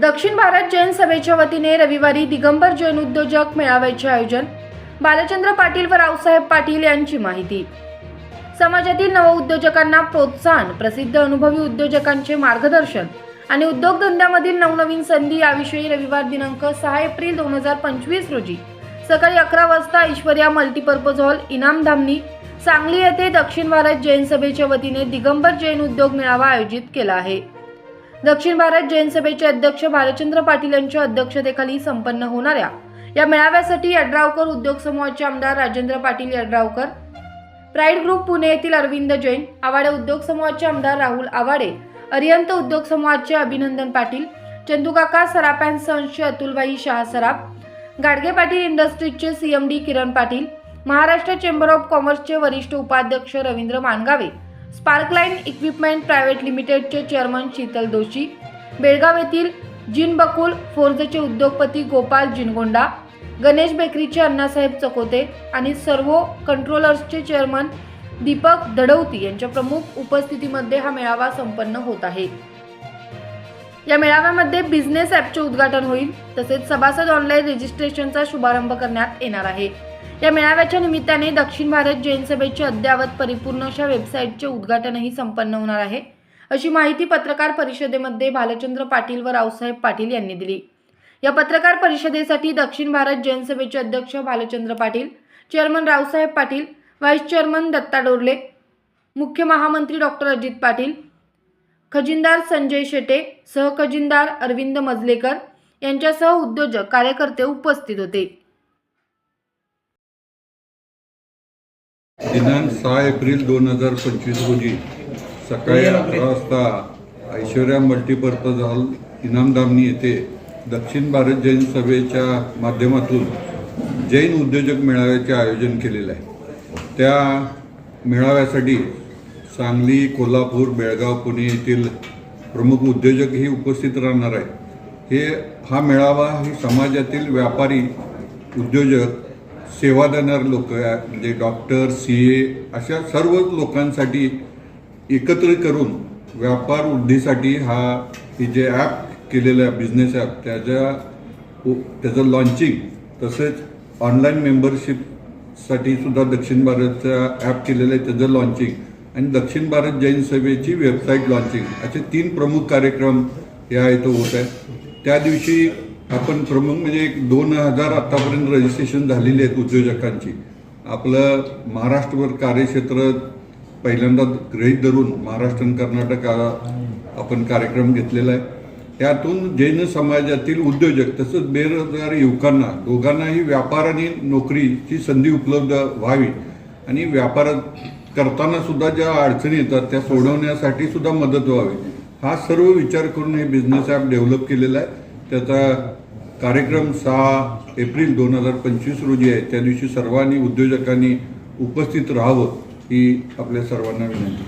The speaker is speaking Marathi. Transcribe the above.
दक्षिण भारत जैन सभेच्या वतीने रविवारी दिगंबर जैन उद्योजक मेळाव्याचे आयोजन बालचंद्र पाटील व रावसाहेब पाटील यांची माहिती. समाजातील नवउद्योजकांना प्रोत्साहन प्रसिद्ध अनुभवी उद्योजकांचे मार्गदर्शन आणि उद्योगधंद्यामधील नवनवीन संधी याविषयी रविवार दिनांक सहा एप्रिल दोन हजार पंचवीस रोजी सकाळी अकरा वाजता ऐश्वर्या मल्टीपर्पज हॉल इनामधामनी सांगली येथे दक्षिण भारत जैन सभेच्या वतीने दिगंबर जैन उद्योग मेळावा आयोजित केला आहे. दक्षिण भारत जैन सभेचे अध्यक्ष भालचंद्र पाटील यांच्या अध्यक्षतेखाली संपन्न होणाऱ्या या मेळाव्यासाठी यड्रावकर उद्योग समूहाचे आमदार राजेंद्र पाटील यड्रावकर प्राईड ग्रुप पुणे येथील अरविंद जैन आवाडे उद्योग समूहाचे आमदार राहुल आवाडे अरियंत उद्योग समूहाचे अभिनंदन पाटील चंदूकाका सराफ अँड सन्सचे Atulbhai Shah Saraf Gadge Patil इंडस्ट्रीजचे CMD Kiran Patil Maharashtra chamber of कॉमर्सचे वरिष्ठ उपाध्यक्ष Ravindra Mangave Sparkline equipment private लिमिटेडचे चेअरमन शीतल दोशी बेळगाव येथील जिन बकुल फोर्जचे उद्योगपती गोपाल जिनगोंडा गणेश बेकरीचे अण्णासाहेब चकोते आणि सर्व कंट्रोलर्सचे चेअरमन दीपक दडवती यांच्या प्रमुख उपस्थितीमध्ये हा मेळावा संपन्न होत आहे. या मेळाव्यामध्ये बिझनेस ॲपचे उद्घाटन होईल तसेच सभासद ऑनलाईन रजिस्ट्रेशनचा शुभारंभ करण्यात येणार आहे. या मेळाव्याच्या निमित्ताने दक्षिण भारत जैन सभेचे अद्ययावत परिपूर्ण अशा वेबसाईटचे उद्घाटनही संपन्न होणार आहे. अशी माहिती पत्रकार परिषदेमध्ये भालचंद्र पाटील व रावसाहेब पाटील यांनी दिली. या पत्रकार परिषदेसाठी दक्षिण भारत जैन सभेचे अध्यक्ष Bhalchandra Patil chairman Raosaheb Patil vice chairman Datta Dorle मुख्य महामंत्री डॉक्टर अजित पाटील खजिनदार संजय शेटे सहखजिनदार अरविंद मजलेकर यांच्यासह उद्योजक कार्यकर्ते उपस्थित होते. दिनांक सहा एप्रिल दोन हजार पंचवीस रोजी सकाळी अकरा वाजता ऐश्वर्या मल्टीपर्पज हॉल इनामदामनी येथे दक्षिण भारत जैन सभेच्या माध्यमातून जैन उद्योजक मेळाव्याचे आयोजन केलेलं आहे. त्या मेळाव्यासाठी सांगली कोल्हापूर बेळगाव पुणे येथील प्रमुख उद्योजकही उपस्थित राहणार आहे हे हा मेळावा ही समाजातील व्यापारी उद्योजक सेवा देणार लोक म्हणजे डॉक्टर सी ए अशा सर्व लोकांसाठी एकत्र करून व्यापार वृद्धीसाठी हा हे जे ॲप केलेलं आहे बिझनेस ॲप त्याच्या त्याचं लॉन्चिंग तसेच ऑनलाईन मेंबरशिपसाठी सुद्धा दक्षिण भारतचा ॲप केलेलं आहे त्याचं लॉन्चिंग आणि दक्षिण भारत जैन सभेची वेबसाईट लॉन्चिंग असे तीन प्रमुख कार्यक्रम या इथं होत आहेत. त्या दिवशी आपण प्रमुख म्हणजे एक दोन हजार आत्तापर्यंत रजिस्ट्रेशन झालेली आहेत उद्योजकांची. आपलं महाराष्ट्रभर कार्यक्षेत्र पहिल्यांदा गृहीत धरून महाराष्ट्र आणि कर्नाटक आपण कार्यक्रम घेतलेला आहे. त्यातून जैन समाजातील उद्योजक तसंच बेरोजगार युवकांना दोघांनाही व्यापार आणि नोकरीची संधी उपलब्ध व्हावी आणि व्यापार करताना सुद्धा ज्या अडचणी येतात त्या सोडवण्यासाठी सुद्धा मदत व्हावी. हा सर्व विचार करून हे बिझनेस ॲप डेव्हलप केलेला आहे. त्याचा कार्यक्रम सहा एप्रिल दोन हजार पंचवीस रोजी आहे. त्या दिवशी सर्वांनी उद्योजकांनी उपस्थित राहावं ही आपल्या सर्वांना विनंती.